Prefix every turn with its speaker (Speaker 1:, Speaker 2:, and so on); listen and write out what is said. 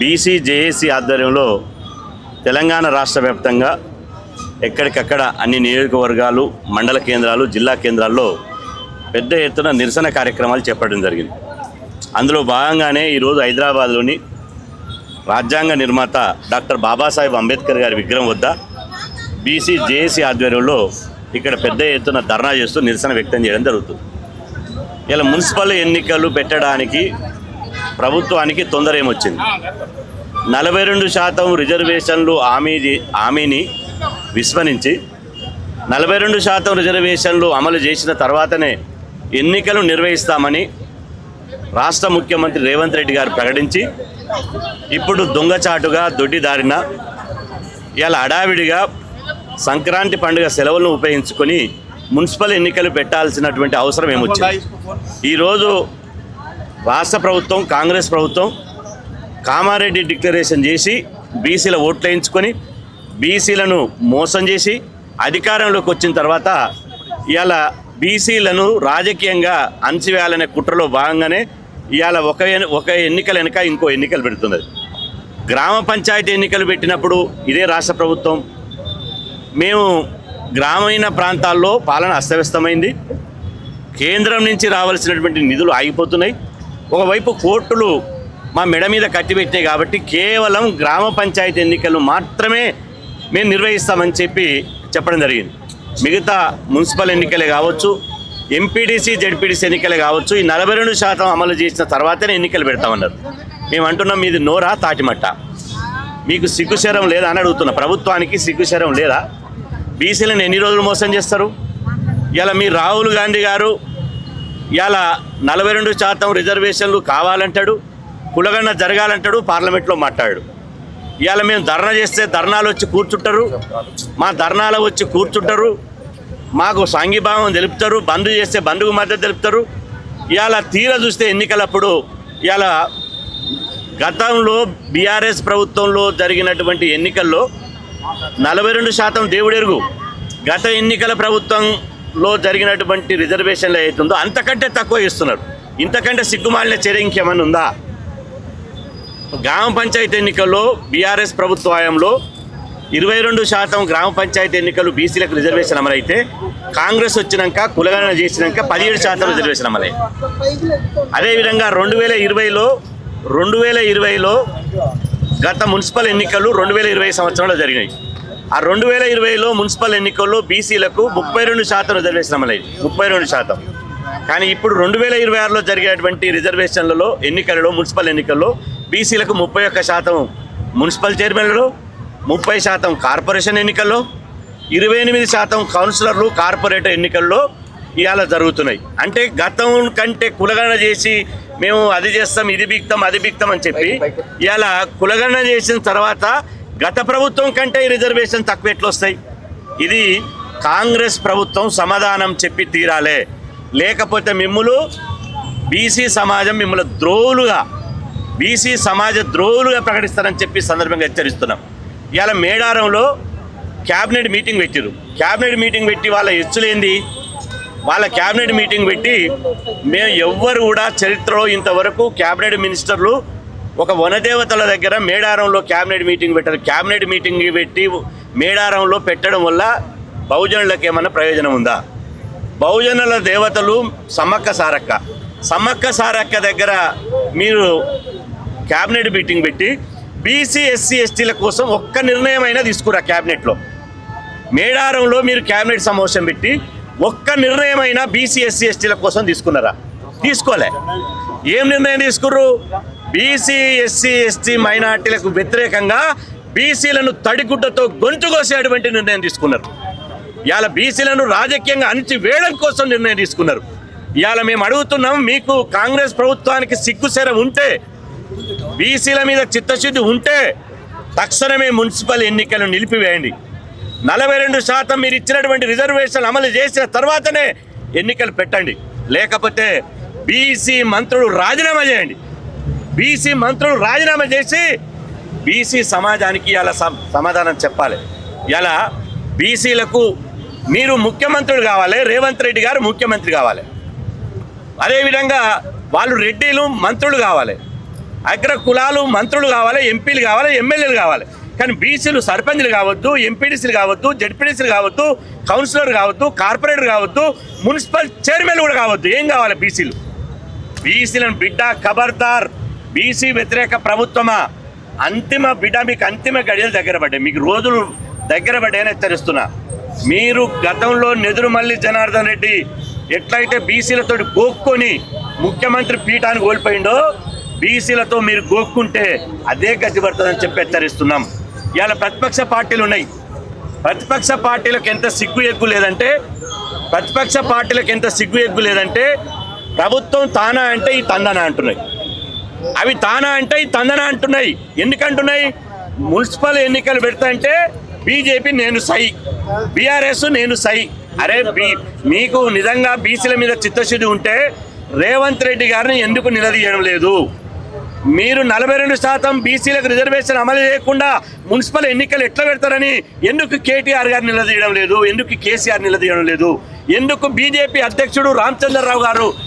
Speaker 1: BC JAC ఆధ్వర్యంలో తెలంగాణ రాష్ట్ర వ్యాప్తంగా ఎక్కడికక్కడ అన్ని నియోజకవర్గాలు మండల కేంద్రాలు జిల్లా కేంద్రాల్లో పెద్ద ఎత్తున నిరసన కార్యక్రమాలు చేపట్టడం జరిగింది. అందులో భాగంగానే ఈరోజు హైదరాబాద్లోని రాజ్యాంగ నిర్మాత డాక్టర్ బాబాసాహెబ్ అంబేద్కర్ గారి విగ్రహం వద్ద బీసీ జేఏసీ ఆధ్వర్యంలో ఇక్కడ పెద్ద ఎత్తున ధర్నా చేస్తూ నిరసన వ్యక్తం చేయడం జరుగుతుంది. ఇలా మున్సిపల్ ఎన్నికలు పెట్టడానికి ప్రభుత్వానికి తొందర ఏమొచ్చింది? నలభై రెండు శాతం రిజర్వేషన్లు హామీ హామీని విస్మరించి నలభై రెండు శాతం రిజర్వేషన్లు అమలు చేసిన తర్వాతనే ఎన్నికలు నిర్వహిస్తామని రాష్ట్ర ముఖ్యమంత్రి రేవంత్ రెడ్డి గారు ప్రకటించి ఇప్పుడు దొంగచాటుగా దొడ్డిదారిన ఇలా అడావిడిగా సంక్రాంతి పండుగ సెలవులను ఉపయోగించుకొని మున్సిపల్ ఎన్నికలు పెట్టాల్సినటువంటి అవసరం ఏమొచ్చింది? ఈరోజు రాష్ట్ర ప్రభుత్వం కాంగ్రెస్ ప్రభుత్వం కామారెడ్డి డిక్లరేషన్ చేసి బీసీల ఓట్లు వేయించుకొని బీసీలను మోసం చేసి అధికారంలోకి వచ్చిన తర్వాత ఇవాళ బీసీలను రాజకీయంగా అణచివేయాలనే కుట్రలో భాగంగానే ఇవాళ ఒక ఒక ఎన్నికల వెనుక ఇంకో ఎన్నికలు పెడుతున్నది. గ్రామ పంచాయతీ ఎన్నికలు పెట్టినప్పుడు ఇదే రాష్ట్ర ప్రభుత్వం. మేము గ్రామీణ ప్రాంతాల్లో పాలన అస్తవ్యస్తమైంది. కేంద్రం నుంచి రావాల్సినటువంటి నిధులు ఆగిపోతున్నాయి. ఒకవైపు కోర్టులు మా మెడ మీద కట్టిపెట్టాయి కాబట్టి కేవలం గ్రామ పంచాయతీ ఎన్నికలు మాత్రమే మేము నిర్వహిస్తామని చెప్పి చెప్పడం జరిగింది. మిగతా మున్సిపల్ ఎన్నికలే కావచ్చు ఎంపీడీసీ జడ్పీడీసీ ఎన్నికలే కావచ్చు ఈ నలభై రెండు శాతం అమలు చేసిన తర్వాతనే ఎన్నికలు పెడతామన్నారు. మేము అంటున్నాం మీది నోరా తాటిమట్ట మీకు సిగ్గుశరం లేదా అని అడుగుతున్నా. ప్రభుత్వానికి సిగ్గుశరం లేదా? బీసీలను ఎన్ని రోజులు మోసం చేస్తారు? ఇలా మీ రాహుల్ గాంధీ గారు ఇలా నలభై రెండు శాతం రిజర్వేషన్లు కావాలంటాడు కులగన్న జరగాలంటాడు పార్లమెంట్లో మాట్లాడాడు. ఇవాళ మేము ధర్నా చేస్తే ధర్నాలు వచ్చి కూర్చుంటారు మా ధర్నాలు వచ్చి కూర్చుంటారు మాకు సాంఘీభావం తెలుపుతారు బంద్ చేస్తే బంధుకు మద్దతు తెలుపుతారు. ఇవాళ తీర చూస్తే ఎన్నికలప్పుడు ఇవాళ గతంలో బీఆర్ఎస్ ప్రభుత్వంలో జరిగినటువంటి ఎన్నికల్లో నలభై రెండు శాతం దేవుడెరుగు. గత ఎన్నికల ప్రభుత్వం లో జరిగినటువంటి రిజర్వేషన్లు అవుతుందో అంతకంటే తక్కువ ఇస్తున్నారు ఇంతకంటే సిగ్గుమాలిన చర్య ఇంకేమైనా ఉందా? గ్రామ పంచాయతీ ఎన్నికల్లో బీఆర్ఎస్ ప్రభుత్వ హయాంలో ఇరవై రెండు శాతం గ్రామ పంచాయతీ ఎన్నికలు బీసీలకు రిజర్వేషన్ అమలైతే కాంగ్రెస్ వచ్చినాక కులగణన చేసినాక పదిహేడు శాతం రిజర్వేషన్ అమలై అదేవిధంగా రెండు వేల ఇరవైలో రెండు వేల ఇరవైలో గత మున్సిపల్ ఎన్నికలు రెండు వేల ఇరవై సంవత్సరంలో జరిగినాయి. ఆ రెండు వేల ఇరవైలో మున్సిపల్ ఎన్నికల్లో బీసీలకు ముప్పై రెండు శాతం రిజర్వేషన్ అమలైంది. ముప్పై రెండు శాతం. కానీ ఇప్పుడు రెండు వేల ఇరవై ఆరులో జరిగేటువంటి రిజర్వేషన్లలో ఎన్నికలలో మున్సిపల్ ఎన్నికల్లో బీసీలకు ముప్పై ఒక్క శాతం మున్సిపల్ చైర్మన్లు ముప్పై శాతం కార్పొరేషన్ ఎన్నికల్లో ఇరవై ఎనిమిది శాతం కౌన్సిలర్లు కార్పొరేటర్ ఎన్నికల్లో ఇవాళ జరుగుతున్నాయి. అంటే గతం కంటే కులగణన చేసి మేము అది చేస్తాం ఇది బిక్తాం అది బిక్తాం అని చెప్పి ఇవాళ కులగణన చేసిన తర్వాత గత ప్రభుత్వం కంటే రిజర్వేషన్ తక్కువ ఎట్లొస్తాయి? ఇది కాంగ్రెస్ ప్రభుత్వం సమాధానం చెప్పి తీరాలే. లేకపోతే మిమ్ములు బీసీ సమాజం మిమ్మల్ని ద్రోవులుగా బీసీ సమాజ ద్రోవులుగా ప్రకటిస్తారని చెప్పి సందర్భంగా హెచ్చరిస్తున్నాం. ఇవాళ మేడారంలో క్యాబినెట్ మీటింగ్ పెట్టారు క్యాబినెట్ మీటింగ్ పెట్టి వాళ్ళ ఎచ్చులేంది? వాళ్ళ క్యాబినెట్ మీటింగ్ పెట్టి మేము ఎవ్వరు కూడా చరిత్రలో ఇంతవరకు క్యాబినెట్ మినిస్టర్లు ఒక వనదేవతల దగ్గర మేడారంలో క్యాబినెట్ మీటింగ్ పెట్టారు. క్యాబినెట్ మీటింగ్ పెట్టి మేడారంలో పెట్టడం వల్ల బహుజనులకు ఏమైనా ప్రయోజనం ఉందా? బహుజనుల దేవతలు సమ్మక్క సారక్క. సమ్మక్క సారక్క దగ్గర మీరు క్యాబినెట్ మీటింగ్ పెట్టి బీసీ ఎస్సీ ఎస్టీల కోసం ఒక్క నిర్ణయం అయినా తీసుకురా క్యాబినెట్లో. మేడారంలో మీరు క్యాబినెట్ సమావేశం పెట్టి ఒక్క నిర్ణయం అయినా బీసీ ఎస్సీ ఎస్టీల కోసం తీసుకున్నారా? తీసుకోలే. ఏం నిర్ణయం తీసుకుర్రు? బీసీ ఎస్సీ ఎస్టీ మైనార్టీలకు వ్యతిరేకంగా బీసీలను తడిగుడ్డతో గొంతు కోసేటువంటి నిర్ణయం తీసుకున్నారు. ఇవాళ బీసీలను రాజకీయంగా అణిచి వేయడం కోసం నిర్ణయం తీసుకున్నారు. ఇవాళ మేము అడుగుతున్నాం మీకు కాంగ్రెస్ ప్రభుత్వానికి సిగ్గుసేర ఉంటే బీసీల మీద చిత్తశుద్ధి ఉంటే తక్షణమే మున్సిపల్ ఎన్నికలు నిలిపివేయండి. నలభై రెండు శాతం మీరు ఇచ్చినటువంటి రిజర్వేషన్ అమలు చేసిన తర్వాతనే ఎన్నికలు పెట్టండి. లేకపోతే బీసీ మంత్రులు రాజీనామా చేయండి. బీసీ మంత్రులు రాజీనామా చేసి బీసీ సమాజానికి ఇలా సమాధానం చెప్పాలి. ఇలా బీసీలకు మీరు ముఖ్యమంత్రులు కావాలి రేవంత్ రెడ్డి గారు ముఖ్యమంత్రి కావాలి. అదేవిధంగా వాళ్ళు రెడ్డిలు మంత్రులు కావాలి అగ్ర కులాలు మంత్రులు కావాలి ఎంపీలు కావాలి ఎమ్మెల్యేలు కావాలి. కానీ బీసీలు సర్పంచ్లు కావద్దు ఎంపీడీసీలు కావద్దు జడ్పీడీసీలు కావద్దు కౌన్సిలర్ కావద్దు కార్పొరేటర్ కావద్దు మున్సిపల్ చైర్మన్ కూడా కావద్దు. ఏం కావాలి బీసీలు? బీసీలను బిడ్డ ఖబర్దార్ బీసీ వ్యతిరేక ప్రభుత్వమా? అంతిమ బిడ్డ మీకు అంతిమ గడియలు దగ్గర పడ్డాయి. మీకు రోజులు దగ్గర పడ్డాయని హెచ్చరిస్తున్నా. మీరు గతంలో నెదురుమల్లి జనార్దన్ రెడ్డి ఎట్లయితే బీసీలతో గోక్కొని ముఖ్యమంత్రి పీఠాన్ని కోల్పోయిండో బీసీలతో మీరు గోక్కుంటే అదే గతి పడుతుందని చెప్పి హెచ్చరిస్తున్నాం. ఇవాళ ప్రతిపక్ష పార్టీలు ఉన్నాయి. ప్రతిపక్ష పార్టీలకు ఎంత సిగ్గు ఎగ్గు లేదంటే ప్రతిపక్ష పార్టీలకు ఎంత సిగ్గు ఎగ్గు లేదంటే ప్రభుత్వం తానా అంటే ఈ తందన అంటున్నాయి. అవి తానా అంటే తందన అంటున్నాయి. ఎందుకంటున్నాయి? మున్సిపల్ ఎన్నికలు పెడతాంటే బీజేపీ నేను సై బీఆర్ఎస్ నేను సై. అరే బీ మీకు నిజంగా బీసీల మీద చిత్తశుద్ధి ఉంటే రేవంత్ రెడ్డి గారిని ఎందుకు నిలదీయడం లేదు? మీరు నలభై రెండు శాతం బీసీలకు రిజర్వేషన్ అమలు చేయకుండా మున్సిపల్ ఎన్నికలు ఎట్లా పెడతారని ఎందుకు కేటీఆర్ గారు నిలదీయడం లేదు? ఎందుకు కేసీఆర్ నిలదీయడం లేదు? ఎందుకు బీజేపీ అధ్యక్షుడు రామచంద్రరావు గారు